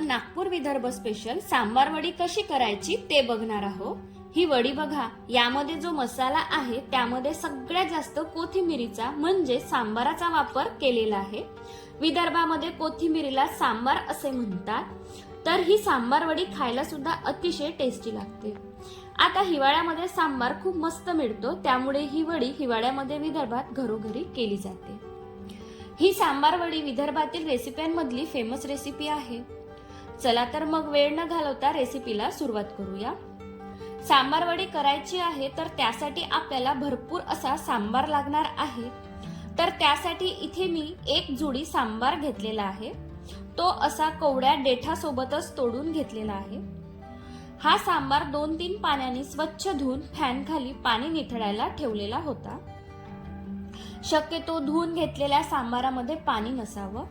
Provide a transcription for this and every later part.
आपण नागपूर विदर्भ स्पेशल सांबार वडी कशी करायची ते बघणार आहोत. ही वडी बघा यामध्ये जो मसाला आहे त्यामध्ये सगळ्यात जास्त कोथिंबिरीचा म्हणजे सांबाराचा वापर केलेला आहे. विदर्भामध्ये कोथिंबिरीला सांबार असे म्हणतात. तर ही सांबार वडी खायला सुद्धा अतिशय टेस्टी लागते. आता हिवाळ्यामध्ये सांबार खूप मस्त मिळतो त्यामुळे ही वडी हिवाळ्यामध्ये विदर्भात घरोघरी केली जाते. ही सांबार वडी विदर्भातील रेसिप्यांमधली फेमस रेसिपी आहे. चला तर मग वेळ न घालवता रेसिपीला सुरुवात करूया. सांबार वडी करायची आहे तर त्यासाठी आपल्याला भरपूर असा सांबार लागणार आहे. तर त्यासाठी इथे मी एक जुडी सांबार घेतलेला आहे. तो असा कवड्या देठासोबतच तोडून घेतलेला आहे. हा सांबार दोन तीन पाण्याने स्वच्छ धुवून फॅन खाली पाणी निथळायला ठेवलेला होता. शक्यतो धुवून घेतलेल्या सांबारामध्ये पाणी नसावं.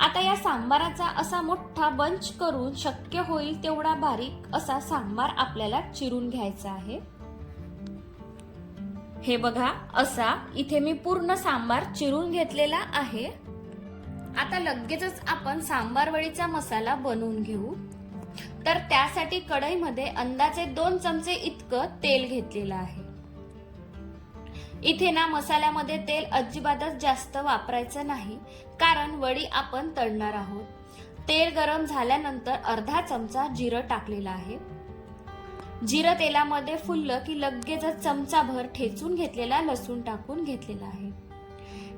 आता या सांबाराचा असा मोठा बंच करून शक्य होईल तेवढा बारीक असा सांबार आपल्याला चिरून घ्यायचा आहे. हे बघा असा इथे मी पूर्ण सांबार चिरून घेतलेला आहे. आता लगेचच आपण सांबार वळीचा मसाला बनवून घेऊ. तर त्यासाठी कढईमध्ये अंदाजे दोन चमचे इतकं तेल घेतलेलं आहे. इथे ना मसाल्यामध्ये तेल अजिबातच जास्त वापरायचं नाही कारण वडी आपण तळणार आहोत. तेल गरम झाल्यानंतर अर्धा चमचा जिरं टाकलेला आहे. जिरं तेलामध्ये फुललं की लगेचच चमचाभर ठेचून घेतलेला लसूण टाकून घेतलेला आहे.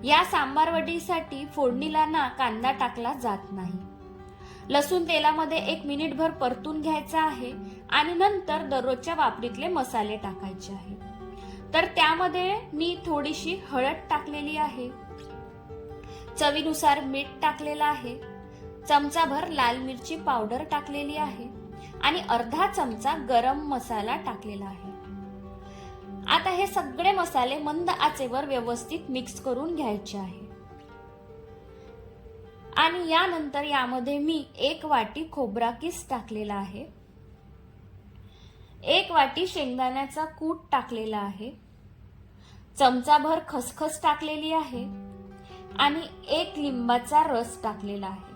या सांबार वडीसाठी फोडणीला ना कांदा टाकला जात नाही. लसूण तेलामध्ये एक मिनिटभर परतून घ्यायचा आहे आणि नंतर दररोजच्या वापरीतले मसाले टाकायचे आहे तर त्यामध्ये मी थोडीशी हळद टाकलेली आहे. चवीनुसार मीठ टाकलेलं आहे. चमचाभर लाल मिरची पावडर टाकलेली आहे. आणि अर्धा चमचा गरम मसाला टाकलेला आहे. आता हे सगळे मसाले मंद आचेवर व्यवस्थित मिक्स करून घ्यायचे आहे. आणि यानंतर यामध्ये मी एक वाटी खोबरा किस टाकलेला आहे. एक वाटी शेंगदाण्याचा कूट टाकलेला आहे. चमचाभर खसखस टाकलेली आहे आणि एक लिंबाचा रस टाकलेला आहे.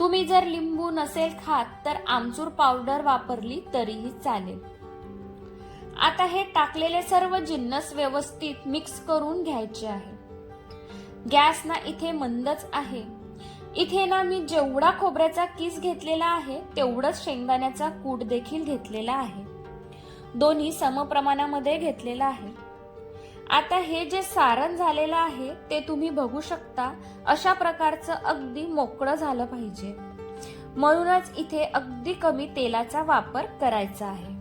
तुम्ही जर लिंबू नसेल खात तर आमचूर पावडर वापरली तरीही चालेल. आता हे टाकलेले सर्व जिन्नस व्यवस्थित मिक्स करून घ्यायचे आहे. गॅस ना इथे मंदच आहे. इथे ना मी जेवढा खोबऱ्याचा किस घेतलेला आहे तेवढंच शेंगदाण्याचा कूट देखील घेतलेला आहे. दोन्ही समप्रमाणामध्ये घेतलेला आहे. आता हे जे सारण झालेलं आहे ते तुम्ही बघू शकता. अशा प्रकारचं अगदी मोकळं झालं पाहिजे. म्हणूनच इथे अगदी कमी तेलाचा वापर करायचा आहे.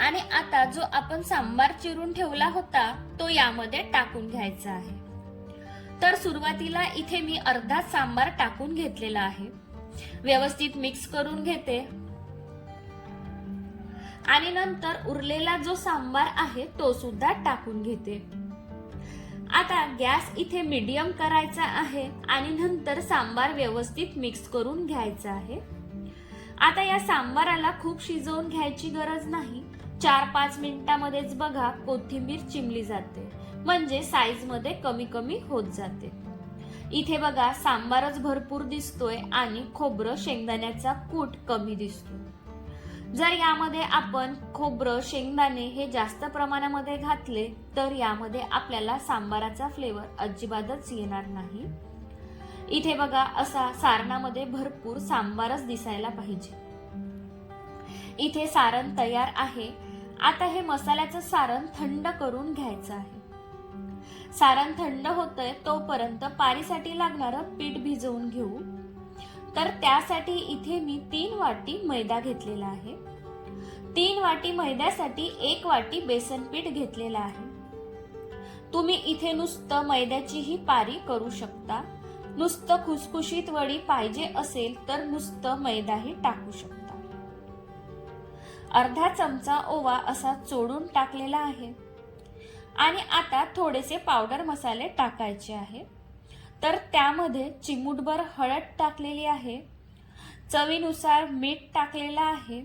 आणि आता जो आपण सांबार चिरून ठेवला होता तो यामध्ये टाकून घ्यायचा आहे. तर सुरुवातीला इथे मी अर्धा सांबार टाकून घेतलेला आहे. व्यवस्थित मिक्स करून घेते. आणि नंतर उरलेला जो सांबार आहे तो सुद्धा टाकून घेते. आता गॅस इथे मीडियम करायचा आहे आणि नंतर सांबार व्यवस्थित मिक्स करून घ्यायचा आहे. आता या सांबाराला खूप शिजवून घ्यायची गरज नाही. चार पाच मिनिटांमध्येच बघा कोथिंबीर चिमली जाते. म्हणजे साईजमध्ये कमी कमी होत जाते. इथे बघा सांबारच भरपूर दिसतोय आणि खोबरं शेंगदाण्याचा कूट कमी दिसतो. जर यामध्ये आपण खोबरं शेंगदाणे हे जास्त प्रमाणामध्ये घातले तर यामध्ये आपल्याला सांबाराचा फ्लेवर अजिबातच येणार नाही. इथे बघा असा सारणामध्ये भरपूर सांबारच दिसायला पाहिजे. इथे सारण तयार आहे. आता हे मसाल्याचं सारण थंड करून घ्यायचं आहे. सारण थंड होतंय तोपर्यंत पारीसाठी लागणारं पीठ भिजवून घेऊ. तर त्यासाठी इथे मी तीन वाटी मैदा घेतलेला आहे. तीन वाटी मैद्यासाठी एक वाटी बेसन पीठ घेतलेला आहे. तुम्ही इथे नुसतं मैद्याचीही पारी करू शकता. नुसतं खुसखुशीत वडी पाहिजे असेल तर नुसतं मैदाही टाकू शकता. अर्धा चमचा ओवा असा चोडून टाकलेला आहे. आणि आता थोडेसे पावडर मसाले टाकायचे आहे. तर त्यामध्ये चिमूटभर हळद टाकलेली आहे. चवीनुसार मीठ टाकलेलं आहे.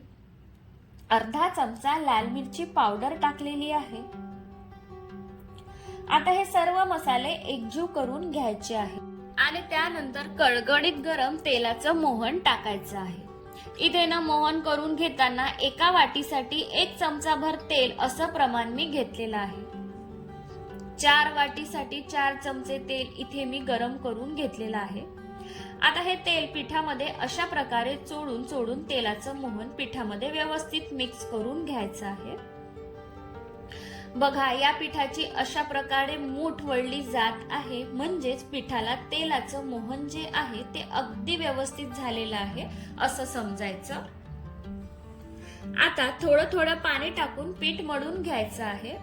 अर्धा चमचा लाल मिरची पावडर टाकलेली आहे. आता हे सर्व मसाले एकजीव करून घ्यायचे आहे. आणि त्यानंतर कळगडीत गरम तेलाचं मोहन टाकायचं आहे. इथे ना मोहन करून घेताना एका वाटीसाठी एक चमचाभर तेल असं प्रमाण मी घेतलेलं आहे. चार वाटीसाठी चार चमचे तेल इथे मी गरम करून घेतलेलं आहे. आता हे तेल पिठामध्ये अशा प्रकारे चोडून चोडून तेलाचं मोहन पिठामध्ये व्यवस्थित मिक्स करून घ्यायचं आहे. बघा या पिठाची अशा प्रकारे मूठ वळली जात आहे. म्हणजेच पिठाला तेलाचं मोहन जे आहे ते अगदी व्यवस्थित झालेलं आहे असं समजायचं. आता थोडं थोडं पाणी टाकून पीठ मळून घ्यायचं आहे.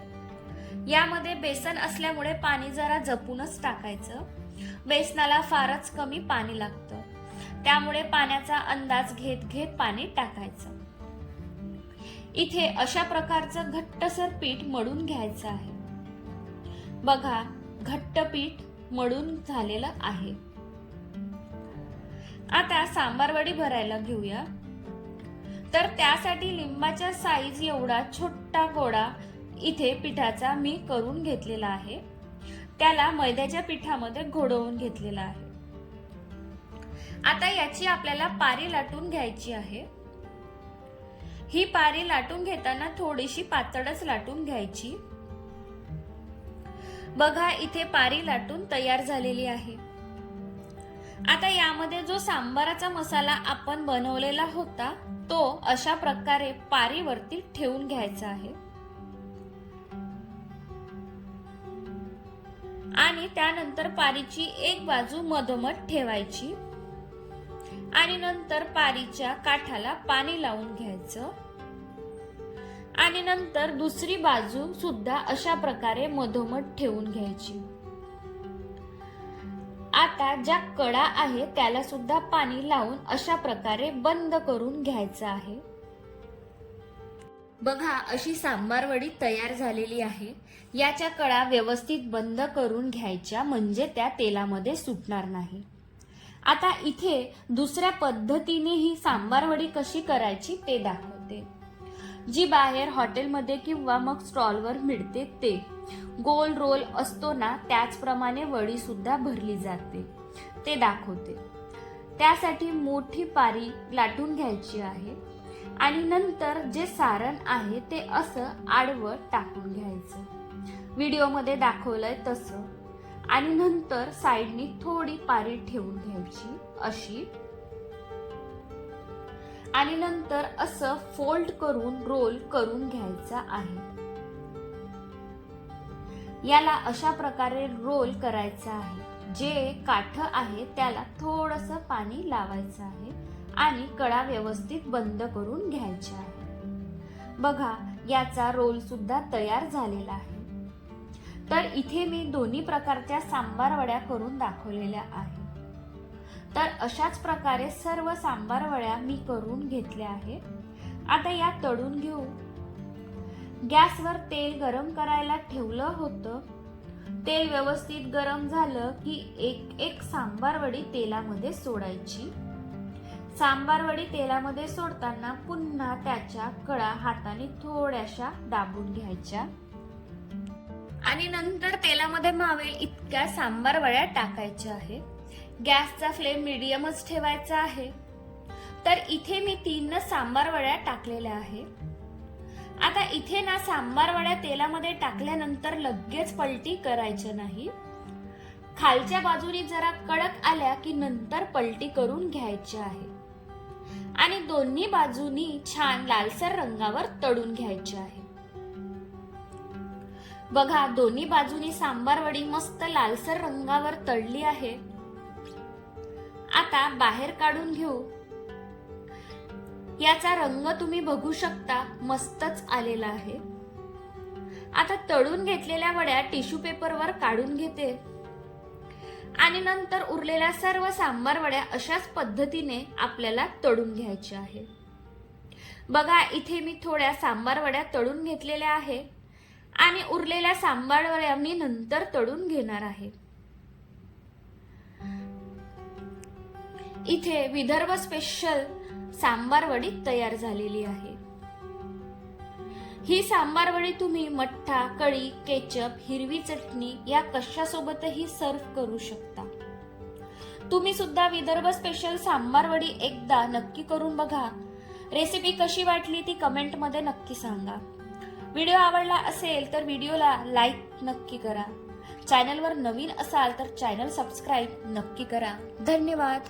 यामध्ये बेसन असल्यामुळे पाणी जरा जपूनच टाकायचं. बेसनाला फारच कमी पाणी लागतं. त्यामुळे पाण्याचा अंदाज घेत घेत पाणी टाकायचं. इथे अशा प्रकारचं घट्टसर पीठ मळून घ्यायचं आहे. बघा घट्ट पीठ मळून झालेलं आहे. आता सांबारवडी भरायला घेऊया. तर त्यासाठी लिंबाच्या साईज एवढा छोटा गोळा इथे पिठाचा मी करून घेतलेला आहे. त्याला मैद्याच्या पिठामध्ये घोडवून घेतलेला आहे. आता याची आपल्याला पारी लाटून घ्यायची आहे. ही पारी लाटून घेताना थोडीशी पातळच लाटून घ्यायची. बघा इथे पारी लाटून तयार झालेली आहे. आता यामध्ये जो सांबाराचा मसाला आपण बनवलेला होता तो अशा प्रकारे पारीवरती ठेवून घ्यायचा आहे. त्यानंतर पारीची एक बाजू मधोमध ठेवायची आणि नंतर पारीच्या काठाला पाणी लावून घ्यायचं. आणि नंतर दुसरी बाजू सुद्धा अशा प्रकारे मधोमध ठेवून घ्यायची. आता ज्या कडा आहे त्याला सुद्धा पाणी लावून अशा प्रकारे बंद करून घ्यायचं आहे. बघा अशी सांबारवडी तयार झालेली आहे. याच्या कळा व्यवस्थित बंद करून घ्यायच्या म्हणजे त्या तेलामध्ये सुटणार नाही. आता इथे दुसऱ्या पद्धतीने ही सांबारवडी कशी करायची ते दाखवते. जी बाहेर हॉटेलमध्ये किंवा मग स्टॉलवर मिळते ते. गोल रोल असतो ना त्याचप्रमाणे वडी सुद्धा भरली जाते. ते दाखवते. त्यासाठी मोठी पारी लाटून घ्यायची आहे. आणि नंतर जे सारण आहे ते असं आडवं टाकून घ्यायचं. व्हिडिओमध्ये दाखवलंय तसं. आणि नंतर साईडनी थोडी पारी ठेवून घ्यायची अशी. आणि नंतर असं फोल्ड करून रोल करून घ्यायचा आहे. याला अशा प्रकारे रोल करायचा आहे. जे काठ आहे त्याला थोडस पाणी लावायचं आहे. आणि कडा व्यवस्थित बंद करून घ्यायच्या आहे बघा याचा रोल सुद्धा तयार झालेला आहे. तर इथे मी दोन्ही प्रकारच्या सांबार वड्या करून दाखवलेल्या आहे तर अशाच प्रकारे सर्व सांबार वड्या मी करून घेतल्या आहेत. आता या तळून घेऊ. गॅसवर तेल गरम करायला ठेवलं होतं. तेल व्यवस्थित गरम झालं की एक एक सांबार वडी तेलामध्ये सोडायची. सांबार वडी तेलामध्ये सोडताना पुन्हा त्याच्या कळा हाताने थोड्याशा दाबून घ्यायच्या. आणि नंतर तेलामध्ये मावेल इतक्या सांबार वड्या टाकायच्या आहे. गॅसचा फ्लेम मिडियमच ठेवायचा आहे. तर इथे मी तीन सांबार वड्या टाकलेल्या आहे. आता इथे ना सांबार वड्या तेलामध्ये टाकल्यानंतर लगेच पलटी करायचं नाही. खालच्या बाजूनी जरा कडक आल्या की नंतर पलटी करून घ्यायची आहे. आणि दोन्ही बाजूनी छान लालसर रंगावर तळून घ्यायचे आहे. बघा दोन्ही बाजूनी सांबार वडी मस्त लालसर रंगावर तळली आहे. आता बाहेर काढून घेऊ. याचा रंग तुम्ही बघू शकता मस्तच आलेला आहे. आता तळून घेतलेल्या वड्या टिश्यू पेपरवर काढून घेते. आणि नंतर उरलेल्या सर्व सांबार वड्या अशाच पद्धतीने आपल्याला तळून घ्यायच्या आहे बघा इथे मी थोड्या सांबार वड्या तळून घेतलेल्या आहे आणि उरलेल्या सांबार वड्या मी नंतर तळून घेणार आहे. इथे विदर्भ स्पेशल सांबार वडी तयार झालेली आहे. ही सांबार वडी तुम्ही मठ्ठा कढी केचप हिरवी चटणी या कशासोबतही सर्व करू शकता. तुम्ही सुद्धा विदर्भ स्पेशल सांबार वडी एकदा नक्की करून बघा. रेसिपी कशी वाटली ती कमेंटमध्ये नक्की सांगा. व्हिडिओ आवडला असेल तर व्हिडिओला लाईक नक्की करा. चॅनलवर नवीन असाल तर चॅनल सबस्क्राईब नक्की करा. धन्यवाद.